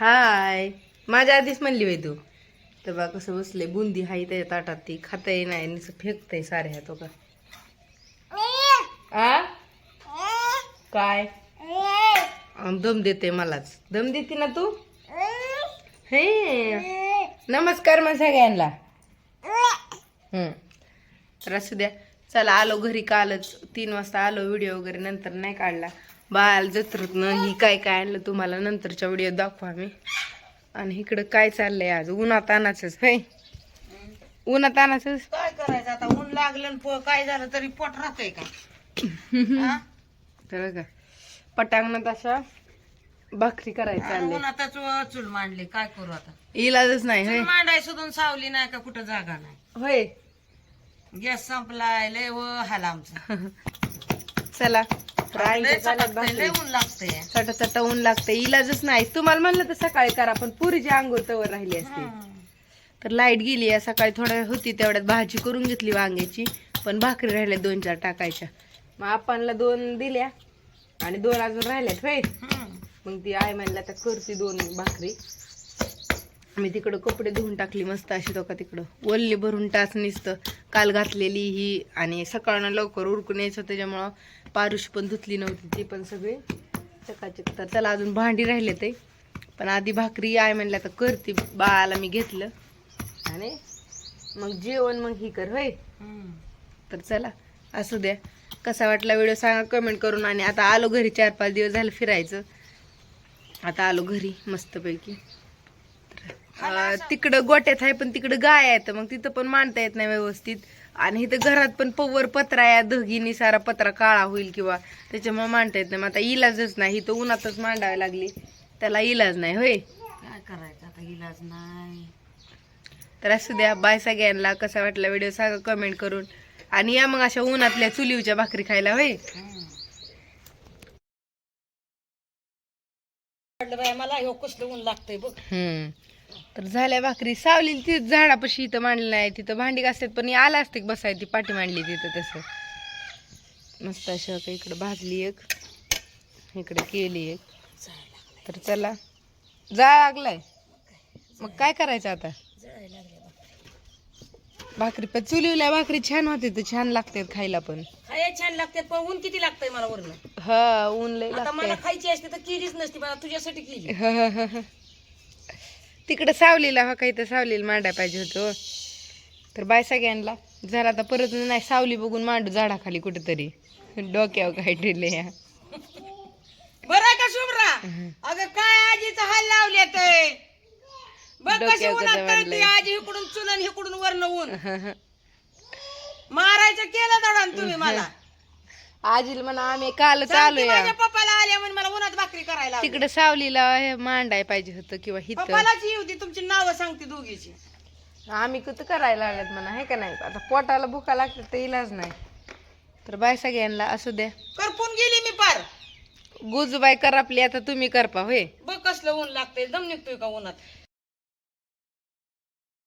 हाय. माझ्या आधीच म्हणली बाई तू. तर बा कसं बसले बुंदी हाय त्याच्या ताटात ती खाताही नाही नुसतं फेकतंय सारे ह्या तो का. आ? काय? दम देते मलाच. दम देते ना तू? हे. नमस्कार मग सगळ्यांना. हम्म तर असू द्या. चला आलो घरी कालच. तीन वाजता आलो व्हिडिओ वगैरे नंतर नाही काढला. बाल जत्रतनं ही काय काय आणलं तुम्हाला नंतरच्या व्हिडिओ दाखवा आम्ही आणि इकडं काय चाललंय आज? उन्हात आणायचंच होय? उन्हात आणायचंच काय करायचं आता? ऊन लागलं प- काय झालं तरी पोट राहतंय का? हा? तर का पटांगणात अशा भाकरी करायची उन्हातच चूल मांडली? काय करू आता? इलाजच नाही होय? चूल मांडाय सुधून सावली नाही का? कुठं जागा नाही. होय? गॅस संपलाय लय व हाला आमचा. चला. ऊन लागतंय. चटा चटा ऊन लागते इलाजच नाही. तुम्हाला म्हणलं तर सकाळी करा पण पुरीची अंघोळ तवर राहिली असते. तर लाइट गेली आहे. सकाळी थोड्या होती तेवढ्यात भाजी करून घेतली वांग्याची पण भाकरी राहिल्या दोन चार टाकायच्या. मग आपणला दोन दिल्या आणि दोन अजून राहिल्यात होय. मग ती आई म्हणल्या तर करते दोन भाकरी. मी तिकडं कपडे धुवून टाकली मस्त अशी तो का तिकडं. ओल्ली भरून टाच निसतं. काल घातलेली ही आणि सकाळनं लवकर उरकून यायचं त्याच्यामुळं पारुष पण धुतली नव्हती ती पण सगळे चकाचक. तर त्याला अजून भांडी राहिले ते. पण आधी भाकरी आई म्हणल्या तर करते बाळाला मी घेतलं. आणि मग जेवण मग ही कर होय. तर चला असू द्या. कसा वाटला व्हिडिओ सांगा कमेंट करून. आणि आता आलो घरी चार पाच दिवस झालं फिरायचं. आता आलो घरी मस्तपैकी. तिकडं गोट्यात आहे पण तिकडं गाय आहेत मग तिथं पण मांडता येत नाही व्यवस्थित. आणि इथं घरात पण पवर पत्रा आहे धगिनी सारा पत्रा काळा होईल किंवा त्याच्यामुळे मांडता येत नाही. मग आता इलाजच नाही इथं उन्हातच मांडावी लागली. त्याला इलाज नाही होय? काय करायचं आता इलाज नाही. तर असू द्या बाय सगळ्यांना. कसा वाटला व्हिडिओ सांगा कमेंट करून. आणि या मग अशा उन्हातल्या चुलीवच्या भाकरी खायला होय? मला ह्यो कसलं ऊन लागतंय बघ. हम्म. तर झाल्या भाकरी. सावली ती झाडापाशी इथं मांडली नाही तिथं भांडी घासतात पण आला असते बसाय ती पाठी मांडली तिथं तसं. मस्त अशी आता इकडं भाजली एक इकडे केली एक. तर चला जा लागलाय. मग काय करायचं आता? भाकरी पण चुलीवल्या भाकरी छान होते तर छान लागतात खायला पण. छान लागते पण ऊन किती लागतंय मला वरनं? हा ऊन लय मला खायची असते तर केलीच नसती मला तुझ्यासाठी केली. तिकडं सावलीला हा काही तर सावलीला मांडाय पाहिजे होतं तर बाय सगळ्यांना. जरा आता परत नाही सावली बघून मांडू झाडाखाली कुठेतरी. डोक्यावर काय ठेवले या. बरं का शुभ्रा? अगं काय आजीचं हाल लावले बघ कशी डोक्यावर उन्हात कसं तळती वाढलंय. आजी इकडून आणि इकडून वरनं ऊन. मारायचं केलं दडान तुम्ही मला. आजीला म्हणा आम्ही काल सांगते चालू या माझ्या पप्पाला आल्या म्हणून मला उन्हात भाकरी करायला. तिकडं सावलीला हे मांडाय पाहिजे होतं किंवा पप्पालाच येऊ दे तुमची नावं सांगते दोघीची. आम्ही कुठं करायला लागत म्हणा हे का नाही? आता पोटाला भुका लागते तर इलाज नाही. तर बाय सगळ्यांना असू द्या. करपून गेली मी पार. गुजबाय कर आपली आता तुम्ही करपा होय? बघ कसलं ऊन लागतंय दम निघतोय का उन्हात?